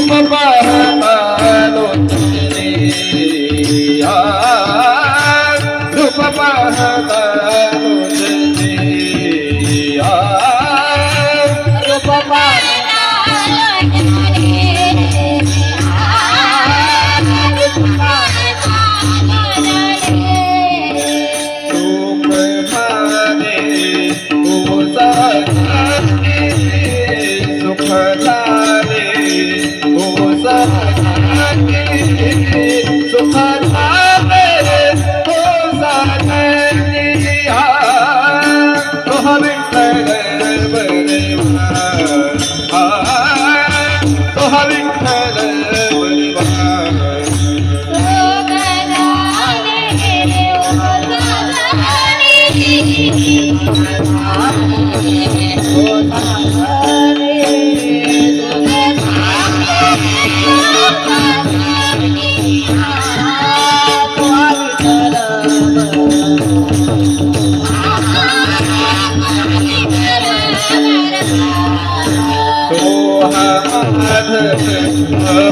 रूप पाहता लोचने आ, रूप पाहता लोचने आ, रूप रूप माने ओसाने सुख झाले ओसाने सुख झाले ओसाने आ, तोह विठ्ठल बलवा आ, तोह विठ्ठल बलवा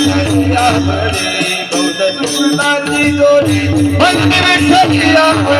मंदिर विठ्ठलिया जी बौद्ध सुखदाची जोडी. मंदिर विठ्ठलिया बरे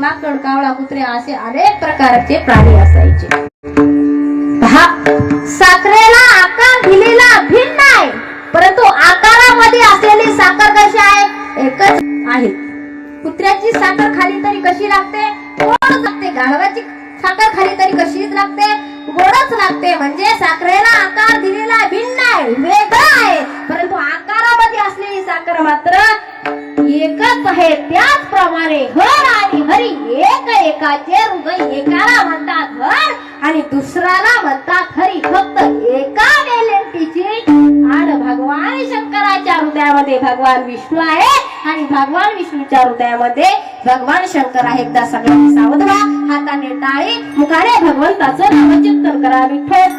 माकड कावळा कुत्रे असे अनेक प्रकारचे प्राणी असायचे. पहा साखरेला आहे. कुत्र्याची साखर खाली तरी कशी लागते? गोड लागते. गाढवाची साखर खाली तरी कशीच लागते? गोडच लागते. म्हणजे साखरेला आकार दिलेला भिन्न आहे वेगळा आहे. परंतु आकारामध्ये असलेली साखर मात्र एकच आहे. त्याचप्रमाणे घर आणि हरी. एकाचे हृदय एकाला म्हणतात घर आणि दुसऱ्याला म्हणतात खरी. फक्त एका वेलेंटीची आणि भगवान शंकराच्या हृदयामध्ये भगवान विष्णू आहे आणि भगवान विष्णूच्या हृदयामध्ये भगवान शंकर आहे. एकदा सगळ्यांनी सावध व्हा. हाताने टाळी मुखाने भगवंताचं नामचिंतन करा. विठ्ठल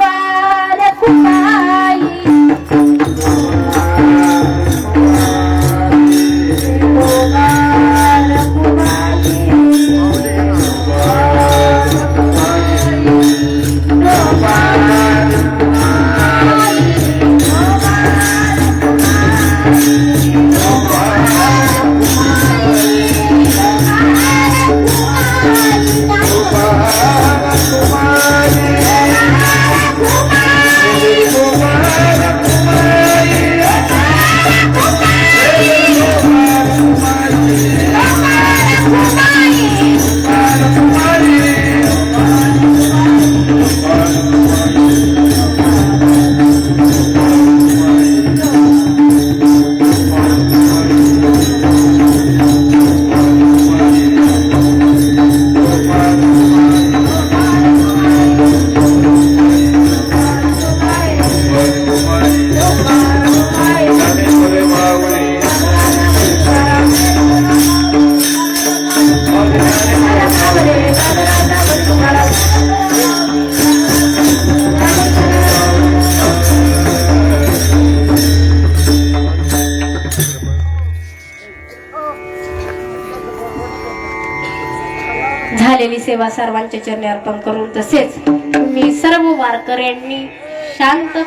सेवा सर्वांच्या चरणी अर्पण करून तसेच तुम्ही सर्व वारकऱ्यांनी शांत